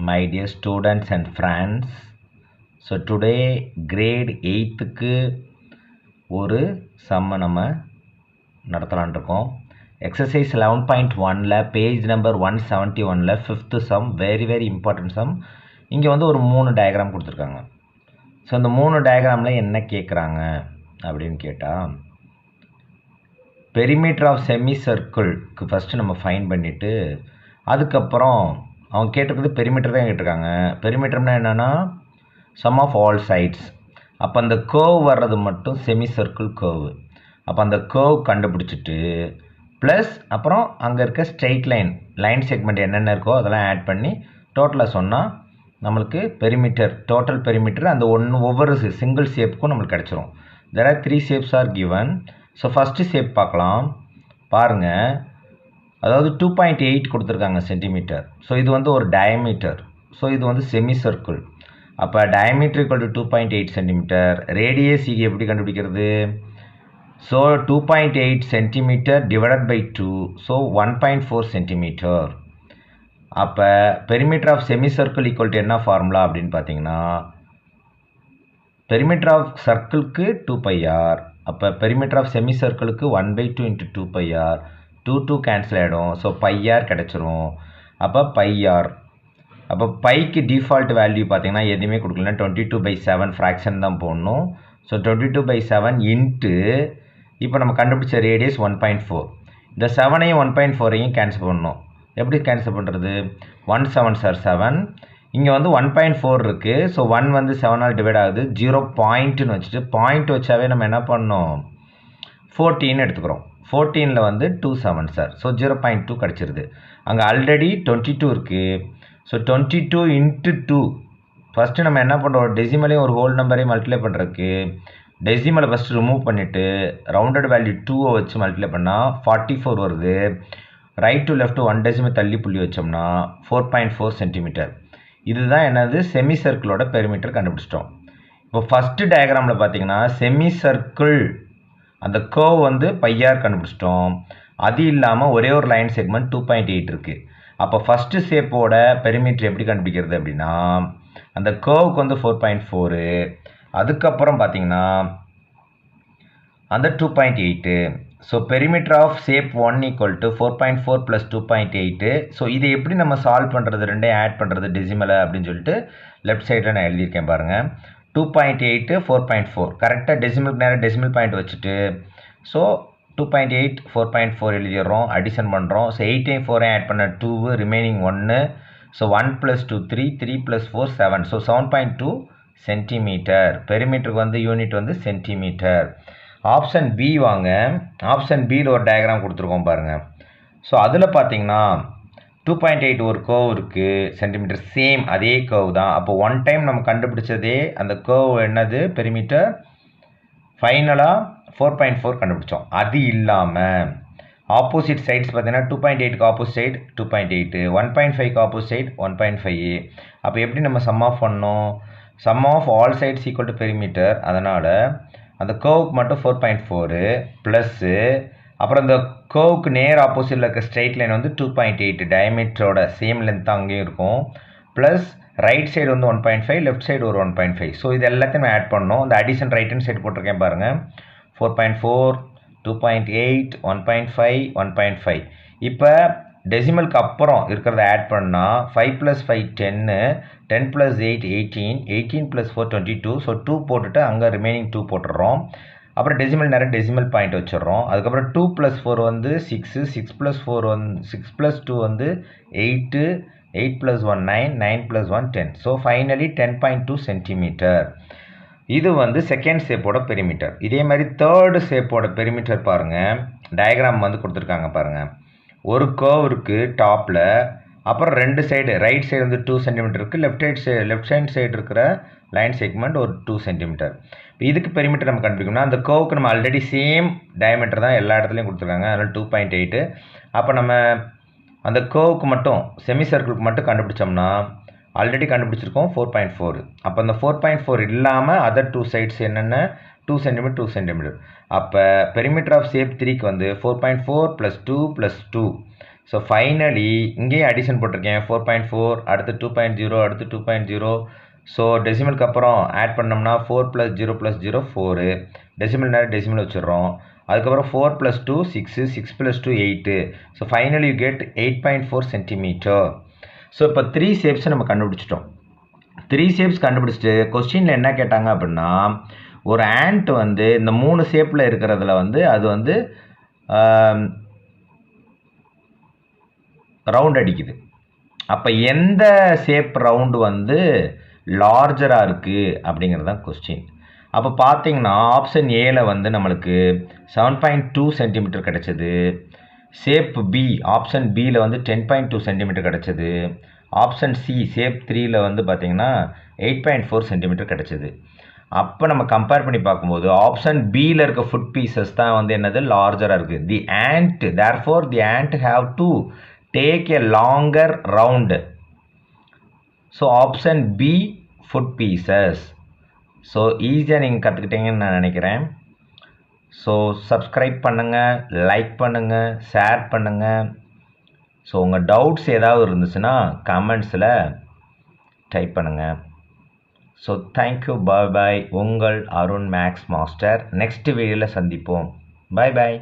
my dear students and friends. So today grade எயித்துக்கு ஒரு சம்மை நம்ம நடத்தலான் இருக்கோம் எக்ஸசைஸ் லெவன் பாயிண்ட் ஒனில் பேஜ் நம்பர் ஒன் செவன்ட்டி ஒனில் fifth sum very very important sum இங்கே வந்து ஒரு மூணு டயக்ராம் கொடுத்துருக்காங்க ஸோ இந்த மூணு டயக்ராமில் என்ன கேட்குறாங்க அப்படின்னு கேட்டால் பெரிமீட்டர் ஆஃப் செமி சர்க்கிள்க்கு ஃபஸ்ட்டு நம்ம ஃபைன் பண்ணிவிட்டு அதுக்கப்புறம் அவங்க கேட்டிருக்கிறது பெரிமீட்டர் தான் கேட்டிருக்காங்க. பெரிமீட்டர்னா என்னென்னா சம் ஆஃப் ஆல் சைட்ஸ் அப்போ அந்த கேர்வ் வர்றது மட்டும் செமி சர்க்கிள் கேர்வு அப்போ அந்த கேர்வ் கண்டுபிடிச்சிட்டு ப்ளஸ் அப்புறம் அங்கே இருக்க ஸ்ட்ரெயிட் லைன் லைன் செக்மெண்ட் என்னென்ன இருக்கோ அதெல்லாம் ஆட் பண்ணி டோட்டலாக சொன்னால் நம்மளுக்கு பெரிமீட்டர் டோட்டல் பெரிமீட்டர் அந்த ஒன்று ஒவ்வொரு சிங்கிள் ஷேப்புக்கும் நம்மளுக்கு கிடச்சிரும். There are three shapes are given so first shape பார்க்கலாம். பாருங்கள் அதாவது டூ பாயிண்ட் எயிட் கொடுத்துருக்காங்க சென்டிமீட்டர் ஸோ இது வந்து ஒரு டயமீட்டர் ஸோ இது வந்து செமி சர்க்கிள் அப்போ diameter equal to two point eight centimetre radius இது எப்படி கண்டுபிடிக்கிறது? So two point eight centimetre divided by two so one point four centimetre அப்போ perimeter of semi circle equal to என்ன formula அப்படின்னு பார்த்தீங்கன்னா perimeter of சர்க்கிளுக்கு two pi R அப்போ perimeter of semi சர்க்கிளுக்கு one by two into two pi r two two cancel ஆகிடும் so pi r கிடச்சிரும். அப்போ pi r அப்போ பைக்கு டிஃபால்ட் வேல்யூ பார்த்தீங்கன்னா எதுவுமே கொடுக்கலனா twenty two by seven fraction தான் போடணும். So twenty two by seven into இப்போ நம்ம கண்டுபிடிச்ச ரேடியஸ் ஒன் பாயிண்ட் ஃபோர் இந்த செவனையும் ஒன் பாயிண்ட் ஃபோரையும் கேன்சல் பண்ணணும். எப்படி கேன்சல் பண்ணுறது ஒன் செவன் சார் செவன் இங்கே வந்து ஒன் பாயிண்ட் ஃபோர் இருக்குது ஸோ ஒன் வந்து செவனால் டிவைட் ஆகுது. ஜீரோ பாயிண்ட்டுன்னு வச்சுட்டு பாயிண்ட் வச்சாவே நம்ம என்ன பண்ணோம் ஃபோர்டீன் எடுத்துக்கிறோம். ஃபோர்டீனில் வந்து two seven sir so zero point two கிடச்சிருது. அங்கே ஆல்ரெடி டுவெண்ட்டி டூ இருக்குது so twenty two into two first நம்ம என்ன பண்ணுறோம் டெசிமலையும் ஒரு ஹோல் நம்பரையும் மல்டிப்ளை பண்ணுறதுக்கு டெசிமலை ஃபஸ்ட்டு ரிமூவ் பண்ணிவிட்டு ரவுண்டட் வேல்யூ டூவை வச்சு மல்டிப்ளை பண்ணால் ஃபார்ட்டி ஃபோர் வருது. Right to left one decimal தள்ளி புள்ளி வச்சோம்னா ஃபோர் பாயிண்ட் ஃபோர் சென்டிமீட்டர் இதுதான் என்னது? செமி சர்க்கிளோட பெருமீட்டர் கண்டுபிடிச்சிட்டோம். இப்போ ஃபஸ்ட்டு டயக்ராமில் பார்த்தீங்கன்னா செமி சர்க்கிள் அந்த கோவ் வந்து பையார் கண்டுபிடிச்சிட்டோம். அது இல்லாமல் ஒரே ஒரு line segment two point eight இருக்குது அப்போ ஃபஸ்ட்டு ஷேப்போட பெரிமீட்டர் எப்படி கண்டுபிடிக்கிறது அப்படின்னா அந்த கர்வுக்கு வந்து ஃபோர் பாயிண்ட் ஃபோரு அதுக்கப்புறம் பார்த்தீங்கன்னா அந்த two point eight so perimeter of shape one equal to four point four plus two point eight so இதை எப்படி நம்ம சால்வ் பண்ணுறது ரெண்டையும் ஆட் பண்ணுறது டெசிமலை அப்படின்னு சொல்லிட்டு லெஃப்ட் சைடில் நான் எழுதியிருக்கேன் பாருங்கள் two point eight four point four கரெக்டாக டெசிமலுக்கு நேரம் டெசிமல் பாயிண்ட் வச்சுட்டு so two point eight four point four எழுதிடுறோம் addition பண்ணுறோம் ஸோ எயிட்டையும் ஃபோரையும் ஆட் பண்ண டூ ரிமைனிங் ஒன்று so one plus two three three plus four seven so seven point two centimetre பெரிமீட்டருக்கு வந்து யூனிட் வந்து சென்டிமீட்டர் ஆப்ஷன் பி வாங்க. Option பியில் ஒரு டயக்ராம் கொடுத்துருக்கோம் பாருங்கள் ஸோ அதில் பார்த்தீங்கன்னா டூ பாயிண்ட் எயிட் ஒரு கர்வ் இருக்குது சென்டிமீட்டர் சேம் அதே கர்வ் தான். அப்போ ஒன் டைம் நம்ம கண்டுபிடிச்சதே அந்த கர்வ் என்னது? பெரிமீட்டர் ஃபைனலாக ஃபோர் பாயிண்ட் ஃபோர் கண்டுபிடிச்சோம். அது இல்லாமல் ஆப்போசிட் சைட்ஸ் பார்த்தீங்கன்னா two point எயிட்க்கு opposite side two point eight one point ஃபைவ்க்கு opposite side one point five அப்போ எப்படி நம்ம சம் ஆஃப் பண்ணோம்? Sum of all sides equal to perimeter அதனால் அந்த கர்வுக்கு மட்டும் ஃபோர் பாயிண்ட் ஃபோரு ப்ளஸ்ஸு அப்புறம் இந்த கோவுக்கு நேர் ஆப்போசிட்டில் இருக்க ஸ்ட்ரைட் லைன் வந்து டூ பாயிண்ட் எயிட் டயமீட்டரோட சேம் லென்த் தான் அங்கேயும் இருக்கும். ப்ளஸ் ரைட் சைடு வந்து one point five left side ஒரு ஒன் பாயிண்ட் ஃபைவ் ஸோ இது எல்லாத்தையும் ஆட் பண்ணோம் இந்த அடிஷன் ரைட் ஹேண்ட் சைடு போட்டிருக்கேன் பாருங்கள் four point four two point eight one point five one point five இப்போ டெசிமலுக்கு அப்புறம் இருக்கிறத ஆட் பண்ணால் ஃபைவ் ப்ளஸ் ஃபைவ் டென்னு ten plus eight eighteen eighteen plus four twenty two so two போட்டுட்டு அங்கே remaining two போட்டுடுறோம். அப்புறம் டெசிமல் நேரம் டெசிமல் பாயிண்ட் வச்சிடுறோம். அதுக்கப்புறம் டூ ப்ளஸ் ஃபோர் வந்து சிக்ஸு சிக்ஸ் ப்ளஸ் ஃபோர் வந்து சிக்ஸ் ப்ளஸ் டூ வந்து eight eight plus one nine nine plus one ten so finally ten point two centimetre இது வந்து செகண்ட் ஷேப்போட பெரிமீட்டர் இதே மாதிரி தேர்டு ஷேப்போட பெரிமீட்டர் பாருங்கள் டயக்ராம் வந்து கொடுத்துருக்காங்க பாருங்கள் ஒரு கர்வ் இருக்குது டாப்பில் அப்புறம் ரெண்டு சைடு ரைட் சைடு வந்து டூ சென்டிமீட்டர் இருக்குது left side side left hand side இருக்கிற லைன் செக்மெண்ட் ஒரு டூ சென்டிமீட்டர் இதுக்கு பெரிமீட்டர் நம்ம கண்டுபிடிக்கணும்னா அந்த கோவுக்கு நம்ம ஆல்ரெடி சேம் டயமீட்டர் தான் எல்லா இடத்துலையும் கொடுத்துருக்காங்க. அதனால் டூ பாயிண்ட் எயிட்டு அப்போ நம்ம அந்த கோவுக்கு மட்டும் செமி சர்க்கிளுக்கு மட்டும் கண்டுபிடிச்சோம்னா ஆல்ரெடி கண்டுபிடிச்சிருக்கோம் ஃபோர் பாயிண்ட் ஃபோர் அப்போ அந்த ஃபோர் பாயிண்ட் ஃபோர் இல்லாமல் அதர் டூ சைட்ஸ் என்னென்ன? டூ சென்டிமீட்டர் டூ சென்டிமீட்டர் அப்போ பெரிமீட்டர் ஆஃப் சேப் த்ரீக்கு வந்து four point four plus two plus two so finally இங்கேயும் அடிஷன் போட்டிருக்கேன். ஃபோர் பாயிண்ட் ஃபோர் அடுத்து டூ பாயிண்ட் ஜீரோ அடுத்து டூ பாயிண்ட் ஜீரோ ஸோ டெசிமலுக்கு அப்புறம் ஆட் பண்ணோம்னா four plus zero plus zero four decimal நேரம் டெசிமல் வச்சிடுறோம். அதுக்கப்புறம் four plus two six six plus two eight so final you get eight point four centimetre so இப்போ three ஷேப்ஸை நம்ம கண்டுபிடிச்சிட்டோம். த்ரீ ஷேப்ஸ் கண்டுபிடிச்சிட்டு கொஸ்டினில் என்ன கேட்டாங்க அப்படின்னா ஒரு ஆண்ட் வந்து இந்த மூணு ஷேப்பில் இருக்கிறதுல வந்து அது வந்து ரவுண்ட் அடிக்குது. அப்போ எந்த ஷேப் ரவுண்டு வந்து லார்ஜராக இருக்குது அப்படிங்கிறது தான் கொஸ்டின் அப்போ பார்த்தீங்கன்னா ஆப்ஷன் ஏல வந்து நம்மளுக்கு செவன் பாயிண்ட் டூ சென்டிமீட்டர் கிடச்சிது. ஷேப் பி ஆப்ஷன் பியில் வந்து டென் பாயிண்ட் டூ சென்டிமீட்டர் கிடச்சிது. ஆப்ஷன் சி ஷேப் த்ரீயில் வந்து பார்த்தீங்கன்னா எயிட் பாயிண்ட் ஃபோர் சென்டிமீட்டர் கிடச்சிது. அப்போ நம்ம கம்பேர் பண்ணி பார்க்கும்போது ஆப்ஷன் பியில் இருக்க ஃபுட் பீசஸ் தான் வந்து என்னது? லார்ஜராக இருக்குது the ant there for the ant have to take a longer round so option B food pieces so ஈஸியாக நீங்கள் கற்றுக்கிட்டீங்கன்னு நான் நினைக்கிறேன். ஸோ சப்ஸ்கிரைப் பண்ணுங்கள் லைக் பண்ணுங்கள் ஷேர் பண்ணுங்கள் ஸோ உங்கள் டவுட்ஸ் ஏதாவது இருந்துச்சுன்னா கமெண்ட்ஸில் டைப் பண்ணுங்கள் ஸோ தேங்க்யூ பாய் பாய் உங்கள் அருண் மேக்ஸ் மாஸ்டர் நெக்ஸ்ட் வீடியோவில் சந்திப்போம். பாய் பாய்